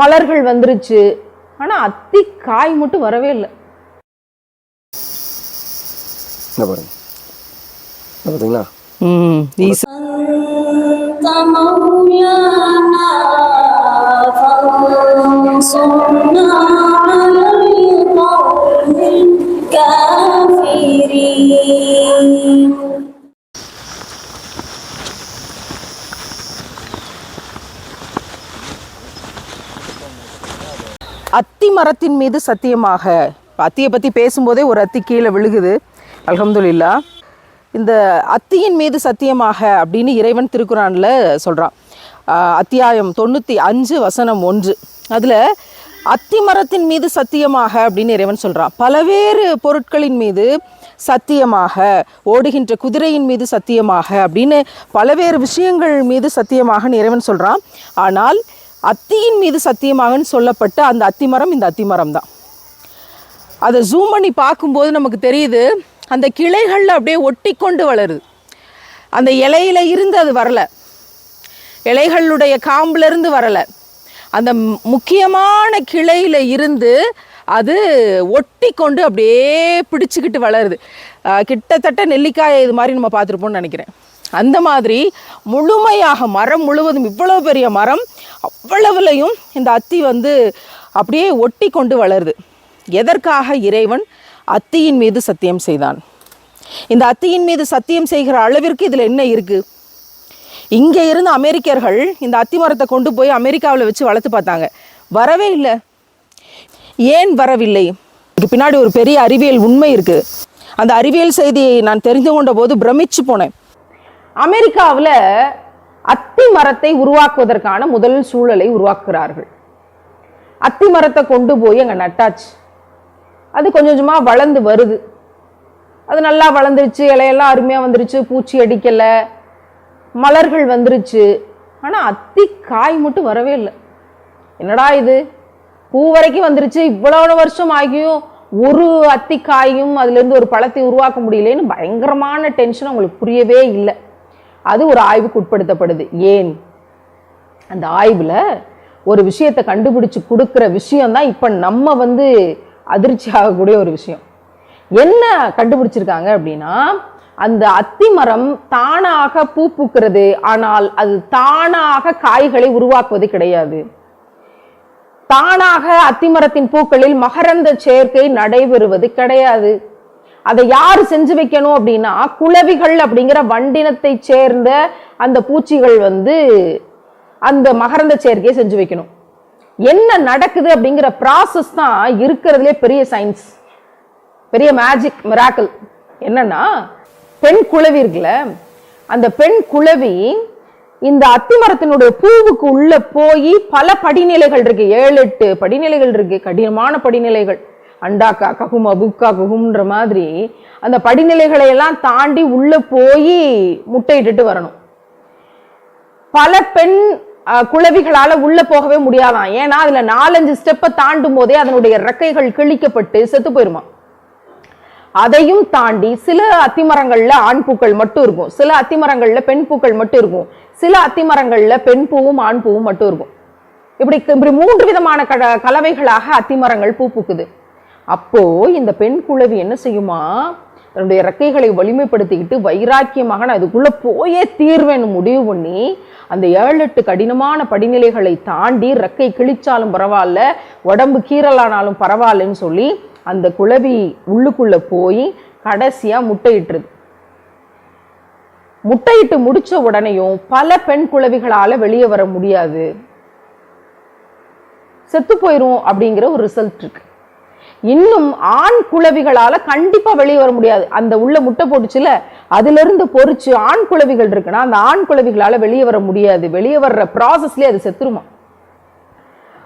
மலர்கள் வந்துருச்சு. ஆனால் அத்தி காய் மட்டும் வரவே இல்லை. பாருங்க. அத்தி மரத்தின் மீது சத்தியமாக அத்தியை பற்றி பேசும்போதே ஒரு அத்தி கீழே விழுகுது. அலமதுல்லா இந்த அத்தியின் மீது சத்தியமாக அப்படின்னு இறைவன் திருக்குறானில் சொல்கிறான் அத்தியாயம் தொண்ணூற்றி அஞ்சு வசனம் ஒன்று. அதில் அத்தி மரத்தின் மீது சத்தியமாக அப்படின்னு இறைவன் சொல்கிறான் பலவேறு பொருட்களின் மீது சத்தியமாக ஓடுகின்ற குதிரையின் மீது சத்தியமாக அப்படின்னு பலவேறு விஷயங்கள் மீது சத்தியமாகன்னு இறைவன் சொல்கிறான் ஆனால் அத்தியின் மீது சத்தியமாகன்னு சொல்லப்பட்ட அந்த அத்திமரம் இந்த அத்திமரம் தான் அதை ஜூம் பண்ணி பார்க்கும்போது நமக்கு தெரியுது அந்த கிளைகளில் அப்படியே ஒட்டி கொண்டு வளருது. அந்த இலையில இருந்து அது வரலை. இலைகளுடைய காம்புலேருந்து வரலை. அந்த முக்கியமான கிளையில இருந்து அது ஒட்டி கொண்டு அப்படியே பிடிச்சிக்கிட்டு வளருது. கிட்டத்தட்ட நெல்லிக்காயை இது மாதிரி நம்ம பார்த்துருப்போம்னு நினைக்கிறேன். அந்த மாதிரி முழுமையாக மரம் முழுவதும் இவ்வளோ பெரிய மரம் அவ்வளவுலையும் இந்த அத்தி வந்து அப்படியே ஒட்டி கொண்டு வளருது. எதற்காக இறைவன் அத்தியின் மீது சத்தியம் செய்தான்? இந்த அத்தியின் மீது சத்தியம் செய்கிற அளவிற்கு இதில் என்ன இருக்குது இங்கே இருந்து அமெரிக்கர்கள் இந்த அத்தி மரத்தை கொண்டு போய் அமெரிக்காவில் வச்சு வளர்த்து பார்த்தாங்க. வரவே இல்லை. ஏன் வரவில்லை? இதுக்கு பின்னாடி ஒரு பெரிய அறிவியல் உண்மை இருக்குது அந்த அறிவியல் செய்தியை நான் தெரிந்து கொண்ட போது பிரமிச்சு போனேன். அமெரிக்காவில் அத்தி மரத்தை உருவாக்குவதற்கான முதல் சூழலை உருவாக்குகிறார்கள். அத்தி மரத்தை கொண்டு போய் அங்கே நட்டாச்சு. அது கொஞ்சம் கொஞ்சமாக வளர்ந்து வருது. அது நல்லா வளர்ந்துருச்சு இலையெல்லாம் அருமையாக வந்துருச்சு பூச்சி அடிக்கலை மலர்கள் வந்துருச்சு. ஆனால் அத்தி காய் மட்டும் வரவே இல்லை. என்னடா இது? பூ வரைக்கும் வந்துருச்சு இவ்வளோ வருஷம் ஆகியும் ஒரு அத்தி காயும் அதுலேருந்து ஒரு பழத்தை உருவாக்க முடியலேன்னு பயங்கரமான டென்ஷன் அவங்களுக்கு புரியவே இல்லை. அது ஒரு ஆய்வுக்கு உட்படுத்தப்படுது. ஏன்? அந்த ஆய்வில் ஒரு விஷயத்தை கண்டுபிடிச்சு கொடுக்குற விஷயம்தான் இப்போ நம்ம வந்து அதிர்ச்சி ஆகக்கூடிய ஒரு விஷயம். என்ன கண்டுபிடிச்சிருக்காங்க அப்படின்னா அந்த அத்திமரம் தானாக பூ பூக்கிறது ஆனால் அது தானாக காய்களை உருவாக்குவது கிடையாது. தானாக அத்திமரத்தின் பூக்களில் மகரந்த சேர்க்கை நடைபெறுவது கிடையாது. அதை யார் செஞ்சு வைக்கணும் அப்படின்னா குளவிகள் அப்படிங்கிற வண்டினத்தை சேர்ந்த அந்த பூச்சிகள் வந்து அந்த மகரந்த சேர்க்கையை செஞ்சு வைக்கணும். என்ன நடக்குது அப்படிங்கிற ப்ராசஸ் தான் இருக்கிறதுலே பெரிய சயின்ஸ் பெரிய மேஜிக் மிராக்கல் என்னன்னா பெண் குளவி இருக்குல்ல அந்த பெண் குளவி இந்த அத்திமரத்தினுடைய பூவுக்கு உள்ள போய் பல படிநிலைகள் இருக்கு. ஏழு எட்டு படிநிலைகள் இருக்கு. கடினமான படிநிலைகள். அண்டாக்கா ககும் புக்கா குகும்ன்ற மாதிரி அந்த படிநிலைகளை எல்லாம் தாண்டி உள்ளே போய் முட்டையிட்டுட்டு வரணும். பல பெண் குளவிகளால் உள்ளே போகவே முடியாதாம் ஏன்னா அதில் நாலஞ்சு ஸ்டெப்பை தாண்டும் போதே அதனுடைய ரெக்கைகள் கிழிக்கப்பட்டு செத்து போயிருமா அதையும் தாண்டி சில அத்திமரங்களில் ஆண் பூக்கள் மட்டும் இருக்கும். சில அத்திமரங்களில் பெண் பூக்கள் மட்டும் இருக்கும். சில அத்திமரங்களில் பெண் பூவும் ஆண் பூவும் மட்டும் இருக்கும். இப்படி இப்படி மூன்று விதமான கட கலவைகளாக அத்திமரங்கள் பூ பூக்குது. அப்போ இந்த பெண் குழவி என்ன செய்யுமா? தன்னுடைய ரெக்கைகளை வலிமைப்படுத்திக்கிட்டு வைராக்கியமாக நான் இதுக்குள்ள போயே தீர்வேன்னு முடிவு பண்ணி அந்த ஏழு எட்டு கடினமான படிநிலைகளை தாண்டி ரெக்கை கிழிச்சாலும் பரவாயில்ல உடம்பு கீறலானாலும் பரவாயில்லன்னு சொல்லி அந்த குழவி உள்ளுக்குள்ள போய் கடைசியா முட்டையிட்டுருது. முட்டையிட்டு முடிச்ச உடனேயும் பல பெண் குழவிகளால் வெளியே வர முடியாது. செத்து போயிடும் அப்படிங்கிற ஒரு ரிசல்ட் இருக்கு. இன்னும் ஆண் குளவிகளால் கண்டிப்பா வெளியே வர முடியாது. அந்த உள்ள முட்டை போட்டுச்சுல அதுல இருந்து பொறிச்சு ஆண் குளவிகள் இருக்குன்னா அந்த ஆண் குளவிகளால் வெளியே வர முடியாது. வெளியே வர்ற ப்ராசஸ்லேயே அது செத்துருமா?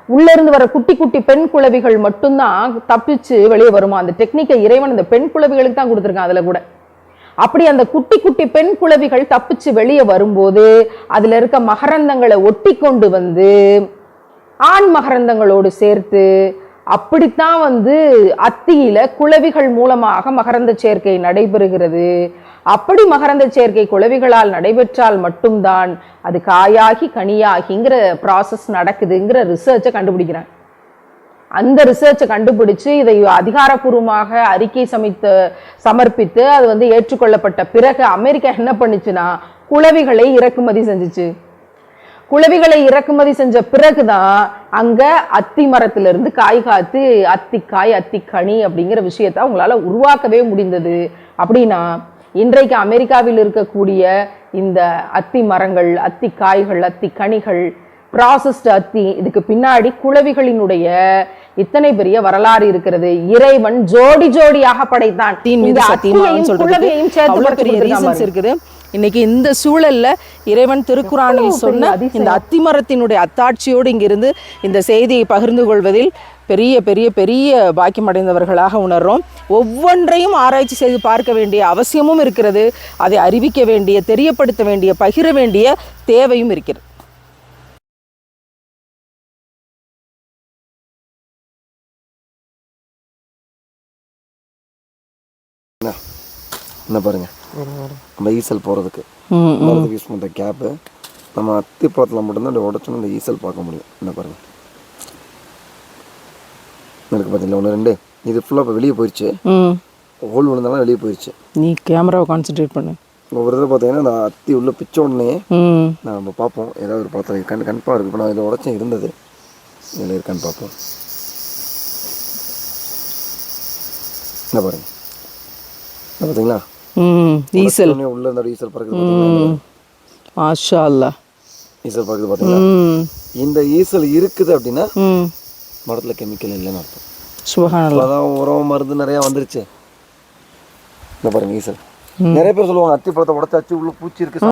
உள்ள இருந்து வர குட்டி குட்டி பெண் குளவிகள் மட்டும்தான் தப்பிச்சு வெளியே வருமா? அந்த டெக்னிக்கை இறைவன் அந்த பெண் குளவிகளுக்கு தான் கொடுத்துருக்கான் அதுல கூட. அப்படி அந்த குட்டி குட்டி பெண் குளவிகள் தப்பிச்சு வெளியே வரும்போது அதுல இருக்க மகரந்தங்களை ஒட்டி கொண்டு வந்து ஆண் மகரந்தங்களோடு சேர்த்து அப்படித்தான் வந்து அத்தியில குளவிகள் மூலமாக மகரந்த சேர்க்கை நடைபெறுகிறது. அப்படி மகரந்த சேர்க்கை குளவிகளால் நடைபெற்றால் மட்டும்தான் அது காயாகி கனியாகிங்கிற ப்ராசஸ் நடக்குதுங்கிற ரிசர்ச்சை கண்டுபிடிக்கிறாங்க. அந்த ரிசர்ச்சை கண்டுபிடிச்சு இதை அதிகாரப்பூர்வமாக அறிக்கை சமைத்து சமர்ப்பித்து அது வந்து ஏற்றுக்கொள்ளப்பட்ட பிறகு அமெரிக்கா என்ன பண்ணுச்சுன்னா குளவிகளை இறக்குமதி செஞ்சுச்சு. குளவிகளை இறக்குமதி செஞ்ச பிறகுதான் அங்க அத்தி மரத்திலிருந்து காய் காத்து அத்திக்காய் அத்திக்கனி அப்படிங்கிற விஷயத்தை அவங்களால உருவாக்கவே முடிந்தது. அப்படின்னா இன்றைக்கு அமெரிக்காவில் இருக்கக்கூடிய இந்த அத்தி மரங்கள் அத்தி காய்கள் அத்தி கனிகள் ப்ராசஸ்டு அத்தி இதுக்கு பின்னாடி குளவிகளினுடைய இத்தனை பெரிய வரலாறு இருக்கிறது. இறைவன் ஜோடி ஜோடியாக படைத்தான். இருக்குது. இன்னைக்கு இந்த சூழல்ல இறைவன் திருக்குறானில் சொன்ன. இந்த அத்திமரத்தினுடைய அத்தாட்சியோடு இங்கிருந்து இந்த செய்தியை பகிர்ந்து கொள்வதில் பெரிய பெரிய பெரிய பாக்கியம் அடைந்தவர்களாக உணர்றோம். ஒவ்வொன்றையும் ஆராய்ச்சி செய்து பார்க்க வேண்டிய அவசியமும் இருக்கிறது. அதை அறிவிக்க வேண்டிய தெரியப்படுத்த வேண்டிய பகிர வேண்டிய தேவையும் இருக்கிறது. என்ன பாருங்க. நம்ம ஈசல் போகிறதுக்கு ம், மரத்துக்கு யூஸ் பண்ணுற கேப்பு நம்ம அத்திப்பழத்தில் மட்டும்தான் அப்படி உடச்சோன்னா இந்த ஈசல் பார்க்க முடியும். என்ன பாருங்க. இருக்கு பார்த்தீங்களா ஒன்று ரெண்டு. இது ஃபுல்லாக இப்போ வெளியே போயிடுச்சு ஹோல் விழுந்தாலும் வெளியே போயிடுச்சு நீ கேமராவை கான்சென்ட்ரேட் பண்ணு. ஒவ்வொரு தடவை பார்த்தீங்கன்னா இந்த அத்தி உள்ள பிச்ச உடனே நான் நம்ம பார்ப்போம். ஏதாவது ஒரு பழத்தில் கண் கண்பாக இருக்குது இப்போ நான் இதில் உடச்சும் இருந்தது. இதில் இருக்கான்னு பார்ப்போம். என்ன பாருங்க. என்ன பார்த்தீங்களா ஈசல். உள்ள இருந்த ஈசல் பறக்குது மாஷா அல்லா ஈசல் பறக்குது பார்த்தீங்களா? ம். இந்த ஈசல் இருக்குது அப்படின்னா மரத்தில் கெமிக்கல் இல்லைன்னு அர்த்தம். சுபஹானல்லா அதான் உரம் மருந்து நிறையா வந்துருச்சு. இந்த பாருங்க ஈசல். நிறைய பேர் சொல்லுவாங்க அத்தி பழத்தை உடச்சாச்சு உள்ள பூச்சி இருக்கு